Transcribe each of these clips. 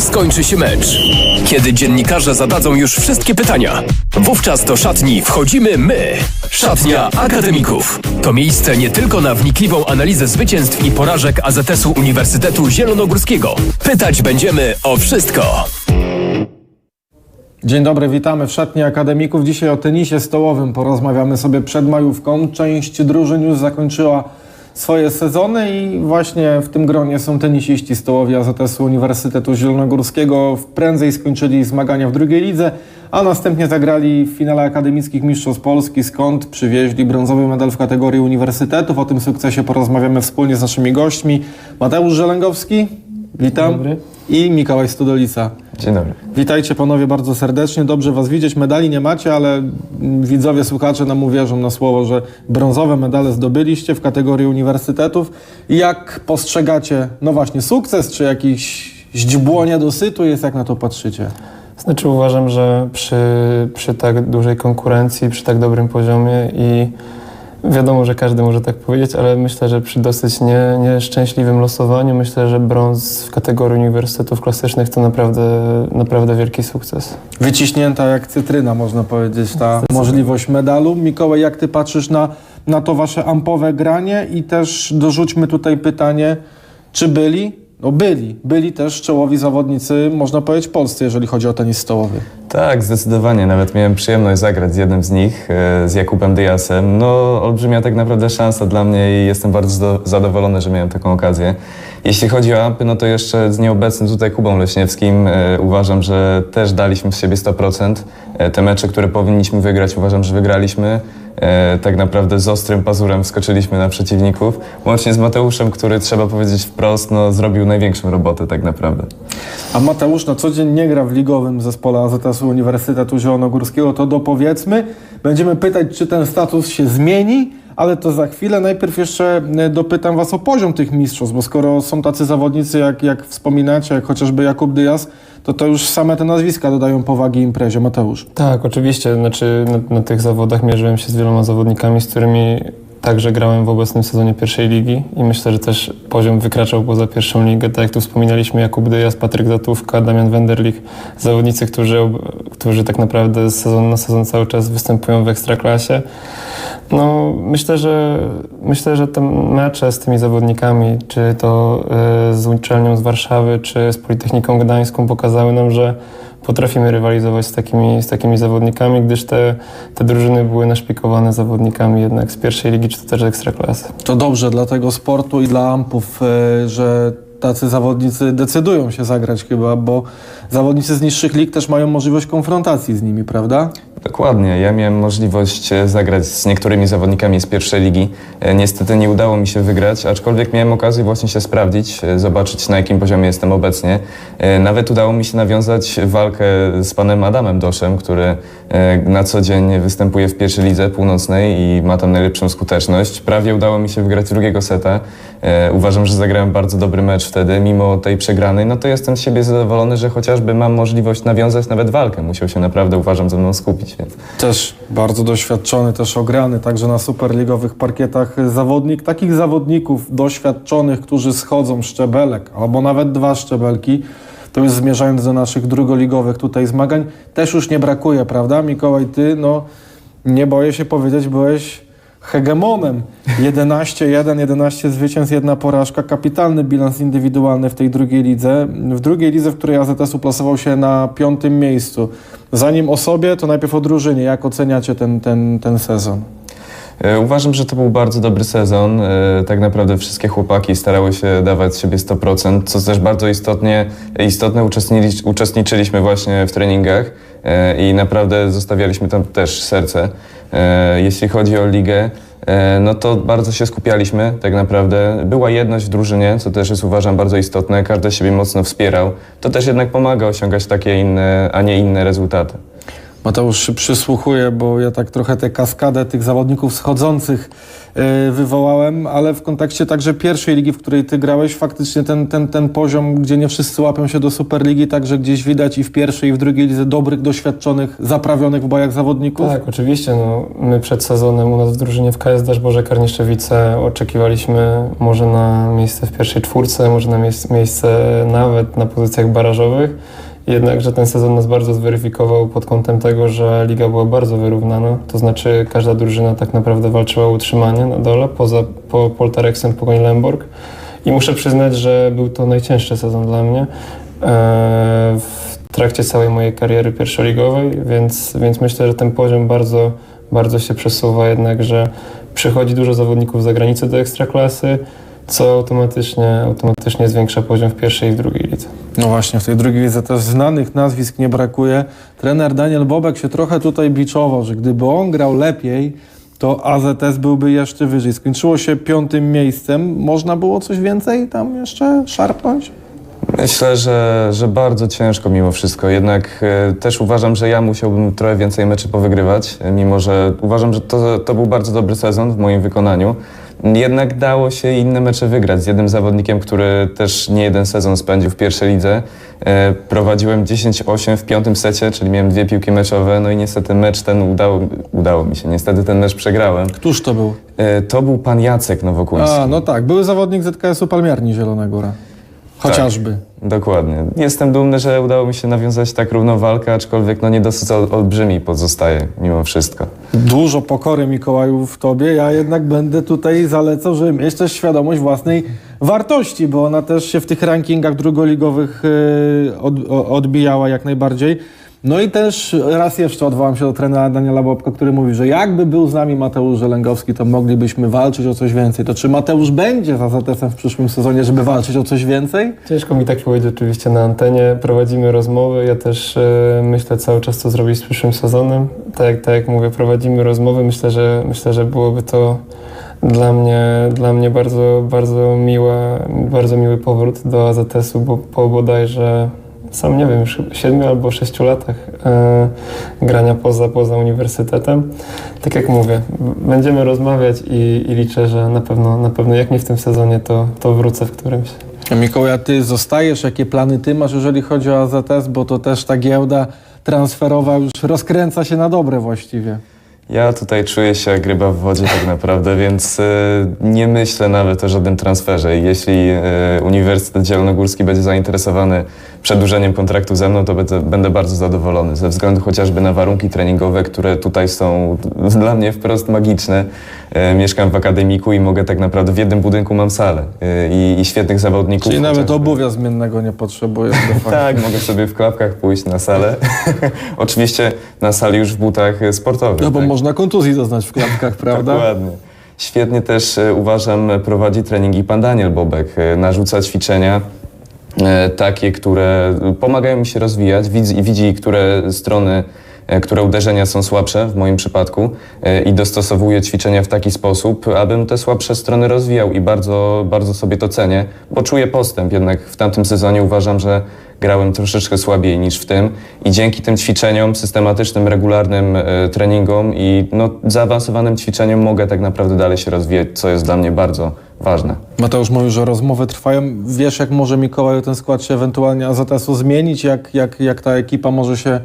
skończy się mecz. Kiedy dziennikarze zadadzą już wszystkie pytania. Wówczas do szatni wchodzimy my. Szatnia Akademików. To miejsce nie tylko na wnikliwą analizę zwycięstw i porażek AZS-u Uniwersytetu Zielonogórskiego. Pytać będziemy o wszystko. Dzień dobry, witamy w szatni akademików. Dzisiaj o tenisie stołowym porozmawiamy sobie przed majówką. Część drużyn już zakończyła swoje sezony i właśnie w tym gronie są tenisiści stołowi AZS Uniwersytetu Zielonogórskiego. Prędzej skończyli zmagania w drugiej lidze, a następnie zagrali w finale akademickich Mistrzostw Polski, skąd przywieźli brązowy medal w kategorii uniwersytetów. O tym sukcesie porozmawiamy wspólnie z naszymi gośćmi. Mateusz Żelęgowski, witam. dobry. I Mikołaj Studolica. Dzień dobry. Witajcie panowie bardzo serdecznie. Dobrze was widzieć. Medali nie macie, ale widzowie, słuchacze nam uwierzą na słowo, że brązowe medale zdobyliście w kategorii uniwersytetów. Jak postrzegacie, no właśnie, sukces, czy jakiś źdźbło niedosytu jest, jak na to patrzycie? Znaczy uważam, że przy, przy tak dużej konkurencji, przy tak dobrym poziomie i wiadomo, że każdy może tak powiedzieć, ale myślę, że przy dosyć nie, nieszczęśliwym losowaniu, myślę, że brąz w kategorii uniwersytetów klasycznych to naprawdę, naprawdę wielki sukces. Wyciśnięta jak cytryna, można powiedzieć, ta możliwość medalu. Mikołaj, jak ty patrzysz na, na to wasze ampowe granie i też dorzućmy tutaj pytanie, czy byli? No byli. Byli też czołowi zawodnicy, można powiedzieć, polscy, jeżeli chodzi o tenis stołowy. Tak, zdecydowanie. Nawet miałem przyjemność zagrać z jednym z nich, e, z Jakubem Dyasem. No, olbrzymia tak naprawdę szansa dla mnie i jestem bardzo zadowolony, że miałem taką okazję. Jeśli chodzi o ampy, no to jeszcze z nieobecnym tutaj Kubą Leśniewskim e, uważam, że też daliśmy z siebie 100%. E, te mecze, które powinniśmy wygrać, uważam, że wygraliśmy. E, tak naprawdę z ostrym pazurem wskoczyliśmy na przeciwników. Łącznie z Mateuszem, który trzeba powiedzieć wprost, no, zrobił największą robotę tak naprawdę. A Mateusz na co dzień nie gra w ligowym zespole AZS-u Uniwersytetu Zielonogórskiego, to dopowiedzmy. Będziemy pytać, czy ten status się zmieni, ale to za chwilę. Najpierw jeszcze e, dopytam Was o poziom tych mistrzostw, bo skoro są tacy zawodnicy, jak, jak wspominacie, jak chociażby Jakub Dyas, to to już same te nazwiska dodają powagi imprezie. Mateusz. Tak, oczywiście. Znaczy na, na tych zawodach mierzyłem się z wieloma zawodnikami, z którymi także grałem w obecnym sezonie pierwszej ligi i myślę, że też poziom wykraczał poza pierwszą ligę. Tak jak tu wspominaliśmy, Jakub Dyjas, Patryk Zatówka, Damian Wenderlich, zawodnicy, którzy, którzy tak naprawdę z sezonu na sezon cały czas występują w ekstraklasie. No, myślę, że myślę, że te mecze z tymi zawodnikami, czy to e, z uczelnią z Warszawy, czy z Politechniką Gdańską pokazały nam, że potrafimy rywalizować z takimi, z takimi zawodnikami, gdyż te, te drużyny były naszpikowane zawodnikami jednak z pierwszej ligi, czy też ekstraklasy. To dobrze dla tego sportu i dla ampów, e, że tacy zawodnicy decydują się zagrać chyba, bo zawodnicy z niższych lig też mają możliwość konfrontacji z nimi, prawda? Dokładnie. Ja miałem możliwość e, zagrać z niektórymi zawodnikami z pierwszej ligi. E, Niestety nie udało mi się wygrać, aczkolwiek miałem okazję właśnie się sprawdzić, e, zobaczyć na jakim poziomie jestem obecnie. Nawet udało mi się nawiązać walkę z panem Adamem Doszem, który na co dzień występuje w pierwszej lidze północnej i ma tam najlepszą skuteczność. Prawie udało mi się wygrać drugiego seta. E, Uważam, że zagrałem bardzo dobry mecz wtedy, mimo tej przegranej. No to jestem z siebie zadowolony, że chociażby mam możliwość nawiązać nawet walkę. Musiał się naprawdę, uważam, ze mną skupić. Więc. Też bardzo doświadczony, też ograny, także na superligowych parkietach zawodnik. Takich zawodników doświadczonych, którzy schodzą szczebelek, albo nawet dwa szczebelki, to już zmierzając do naszych drugoligowych tutaj zmagań, też już nie brakuje, prawda? Mikołaj, ty, no nie boję się powiedzieć, byłeś hegemonem. 11-1, 11 zwycięstw, jedna porażka, kapitalny bilans indywidualny w tej drugiej lidze. W drugiej lidze, w której AZS uplasował się na piątym miejscu. Zanim o sobie, to najpierw o drużynie. Jak oceniacie ten, ten, ten sezon? E, Uważam, że to był bardzo dobry sezon. E, Tak naprawdę wszystkie chłopaki starały się dawać siebie 100%, co też bardzo istotnie, istotne uczestniczy, uczestniczyliśmy właśnie w treningach e, i naprawdę zostawialiśmy tam też serce. Jeśli chodzi o ligę, no to bardzo się skupialiśmy tak naprawdę. Była jedność w drużynie, co też jest uważam bardzo istotne. Każdy siebie mocno wspierał. To też jednak pomaga osiągać takie inne, a nie inne rezultaty. Mateusz się przysłuchuje, bo ja tak trochę tę kaskadę tych zawodników schodzących y, wywołałem, ale w kontekście także pierwszej ligi, w której ty grałeś, faktycznie ten, ten, ten poziom, gdzie nie wszyscy łapią się do Superligi, także gdzieś widać i w pierwszej, i w drugiej lidze dobrych, doświadczonych, zaprawionych w bojach zawodników. Tak, oczywiście. No, my przed sezonem u nas w drużynie w KS Deszborze Karniszczewice oczekiwaliśmy może na miejsce w pierwszej czwórce, może na miejsce, miejsce nawet na pozycjach barażowych. Jednakże ten sezon nas bardzo zweryfikował pod kątem tego, że liga była bardzo wyrównana. To znaczy każda drużyna tak naprawdę walczyła o utrzymanie na dole, poza po Poltareksem, Pogoń Lemborg. I muszę przyznać, że był to najcięższy sezon dla mnie. Eee, w trakcie całej mojej kariery pierwszoligowej, więc, więc myślę, że ten poziom bardzo, bardzo się przesuwa, jednakże przychodzi dużo zawodników z zagranicy do ekstraklasy, co automatycznie, automatycznie zwiększa poziom w pierwszej i w drugiej lidze. No właśnie, w tej drugiej lidze też znanych nazwisk nie brakuje. Trener Daniel Bobek się trochę tutaj biczował, że gdyby on grał lepiej, to AZS byłby jeszcze wyżej. Skończyło się piątym miejscem. Można było coś więcej tam jeszcze szarpnąć? Myślę, że, że bardzo ciężko mimo wszystko. Jednak e, też uważam, że ja musiałbym trochę więcej meczy powygrywać, e, mimo że uważam, że to, to był bardzo dobry sezon w moim wykonaniu. Jednak dało się inne mecze wygrać z jednym zawodnikiem, który też nie jeden sezon spędził w pierwszej lidze. E, prowadziłem 10-8 w piątym secie, czyli miałem dwie piłki meczowe, no i niestety mecz ten udało, udało mi się. Niestety ten mecz przegrałem. Któż to był? E, to był pan Jacek Nowokuński. A, no tak, były zawodnik ZKS-u Palmiarni Zielona Góra. Chociażby. Dokładnie. Jestem dumny, że udało mi się nawiązać tak równą walkę, aczkolwiek no nie dosyć ol- olbrzymi pozostaje mimo wszystko. Dużo pokory Mikołaju w tobie. Ja jednak będę tutaj zalecał, żeby mieć też świadomość własnej wartości, bo ona też się w tych rankingach drugoligowych o- odbijała jak najbardziej. No i też raz jeszcze odwołam się do trenera Daniela Bobka, który mówi, że jakby był z nami Mateusz Żelęgowski, to moglibyśmy walczyć o coś więcej. To czy Mateusz będzie za ZS-em w przyszłym sezonie, żeby walczyć o coś więcej? Ciężko mi tak powiedzieć oczywiście na antenie. Prowadzimy rozmowy. Ja też e, myślę cały czas, co zrobić z przyszłym sezonem. Tak, tak jak mówię, prowadzimy rozmowy. Myślę, że myślę, że byłoby to dla mnie, dla mnie bardzo, bardzo, miłe, bardzo miły powrót do AZS-u, bo po bodajże sam nie wiem, już siedmiu albo sześciu latach e, grania poza, poza uniwersytetem. Tak jak mówię, będziemy rozmawiać i, i liczę, że na pewno, na pewno jak nie w tym sezonie, to, to wrócę w którymś. Mikołaj, a ty zostajesz? Jakie plany ty masz, jeżeli chodzi o AZS? Bo to też ta giełda transferowa już rozkręca się na dobre właściwie. Ja tutaj czuję się jak ryba w wodzie tak naprawdę, więc e, nie myślę nawet o żadnym transferze. Jeśli e, Uniwersytet Zielonogórski będzie zainteresowany przedłużeniem kontraktu ze mną, to będę bardzo zadowolony. Ze względu chociażby na warunki treningowe, które tutaj są dla mnie wprost magiczne. E, mieszkam w akademiku i mogę tak naprawdę w jednym budynku mam salę e, i, i świetnych zawodników. Czyli nawet obuwia zmiennego nie facto. Tak, mogę sobie w klapkach pójść na salę. Oczywiście na sali już w butach e, sportowych. No bo tak? można kontuzji doznać w klapkach, prawda? Dokładnie. Świetnie też uważam prowadzi treningi pan Daniel Bobek. Narzuca ćwiczenia takie, które pomagają mi się rozwijać. Widzi, widzi które strony, które uderzenia są słabsze w moim przypadku e, i dostosowuje ćwiczenia w taki sposób, abym te słabsze strony rozwijał i bardzo, bardzo sobie to cenię, bo czuję postęp. Jednak w tamtym sezonie uważam, że grałem troszeczkę słabiej niż w tym i dzięki tym ćwiczeniom, systematycznym, regularnym e, treningom i no, zaawansowanym ćwiczeniom mogę tak naprawdę dalej się rozwijać, co jest dla mnie bardzo ważne. Mateusz mówił, że rozmowy trwają. Wiesz, jak może Mikołaju ten skład się ewentualnie AZS-u zmienić? Jak, jak, jak ta ekipa może się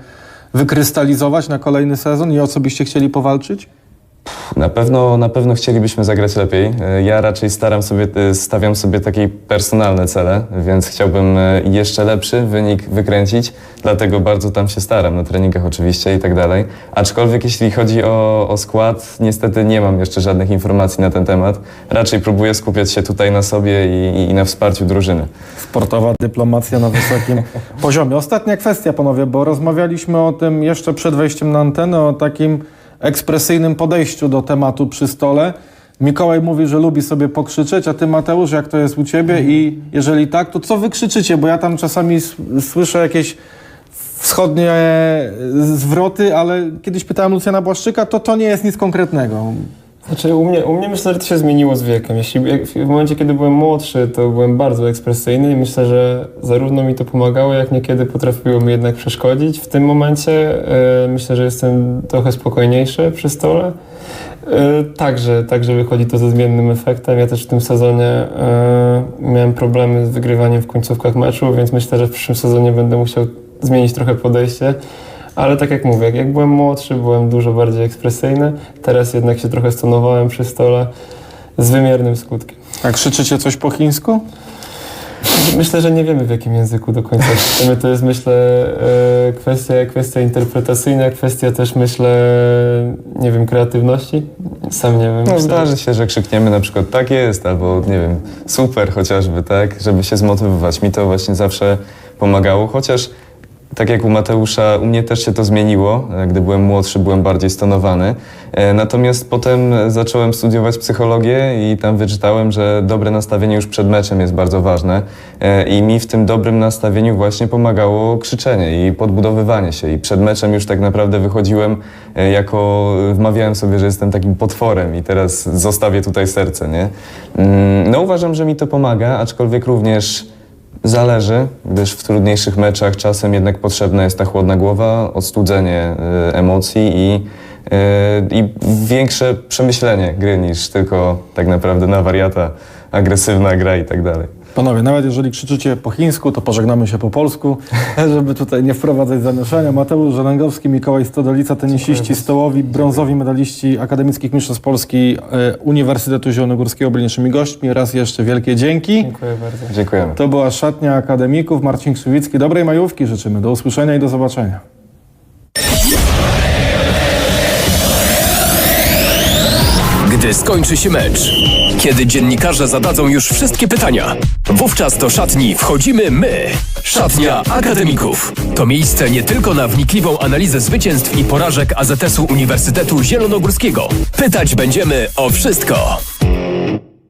wykrystalizować na kolejny sezon i o co byście chcieli powalczyć? Na pewno, na pewno chcielibyśmy zagrać lepiej. E, Ja raczej staram sobie, e, stawiam sobie takie personalne cele, więc chciałbym e, jeszcze lepszy wynik wykręcić, dlatego bardzo tam się staram, na treningach oczywiście i tak dalej. Aczkolwiek jeśli chodzi o, o skład, niestety nie mam jeszcze żadnych informacji na ten temat. Raczej próbuję skupiać się tutaj na sobie i, i na wsparciu drużyny. Sportowa dyplomacja na wysokim poziomie. Ostatnia kwestia, panowie, bo rozmawialiśmy o tym jeszcze przed wejściem na antenę, o takim ekspresyjnym podejściu do tematu przy stole. Mikołaj mówi, że lubi sobie pokrzyczeć, a ty Mateusz, jak to jest u ciebie? I jeżeli tak, to co wy krzyczycie? Bo ja tam czasami słyszę jakieś wschodnie zwroty, ale kiedyś pytałem Lucjana Błaszczyka, to to nie jest nic konkretnego. Znaczy u mnie, u mnie myślę, że to się zmieniło z wiekiem. Jeśli w momencie, kiedy byłem młodszy, to byłem bardzo ekspresyjny i myślę, że zarówno mi to pomagało, jak niekiedy potrafiło mi jednak przeszkodzić. W tym momencie e, myślę, że jestem trochę spokojniejszy przy stole E, Także, także wychodzi to ze zmiennym efektem. Ja też w tym sezonie e, miałem problemy z wygrywaniem w końcówkach meczu, więc myślę, że w przyszłym sezonie będę musiał zmienić trochę podejście. Ale tak jak mówię, jak, byłem młodszy, byłem dużo bardziej ekspresyjny. Teraz jednak się trochę stonowałem przy stole z wymiernym skutkiem. A krzyczycie coś po chińsku? Myślę, że nie wiemy w jakim języku do końca krzyczymy. To jest myślę e, kwestia, kwestia interpretacyjna, kwestia też myślę, nie wiem, kreatywności. Sam nie wiem. No zdarzy się, że krzykniemy na przykład tak jest, albo nie wiem, super chociażby, tak, żeby się zmotywować. Mi to właśnie zawsze pomagało, chociaż tak jak u Mateusza, u mnie też się to zmieniło. E, Gdy byłem młodszy, byłem bardziej stonowany. E, Natomiast potem zacząłem studiować psychologię i tam wyczytałem, że dobre nastawienie już przed meczem jest bardzo ważne. E, I mi w tym dobrym nastawieniu właśnie pomagało krzyczenie i podbudowywanie się. I przed meczem już tak naprawdę wychodziłem jako, wmawiałem sobie, że jestem takim potworem i teraz zostawię tutaj serce, nie? Mm, No uważam, że mi to pomaga, aczkolwiek również Zależy, gdyż w trudniejszych meczach czasem jednak potrzebna jest ta chłodna głowa, odstudzenie y, emocji i, y, i większe przemyślenie gry niż tylko tak naprawdę na wariata, agresywna gra i tak dalej. Panowie, nawet jeżeli krzyczycie po chińsku, to pożegnamy się po polsku, żeby tutaj nie wprowadzać zamieszania. Mateusz Żelangowski, Mikołaj Stodolica, tenisiści stołowi, brązowi medaliści Akademickich Mistrzostw Polski e, Uniwersytetu Zielonogórskiego byli naszymi gośćmi. Raz jeszcze wielkie dzięki. Dziękuję bardzo. Dziękujemy. To była szatnia akademików. Marcin Krzywicki. Dobrej majówki życzymy. Do usłyszenia i do zobaczenia. Gdy skończy się mecz, kiedy dziennikarze zadadzą już wszystkie pytania, wówczas do szatni wchodzimy my. Szatnia Akademików. To miejsce nie tylko na wnikliwą analizę zwycięstw i porażek AZS-u Uniwersytetu Zielonogórskiego. Pytać będziemy o wszystko.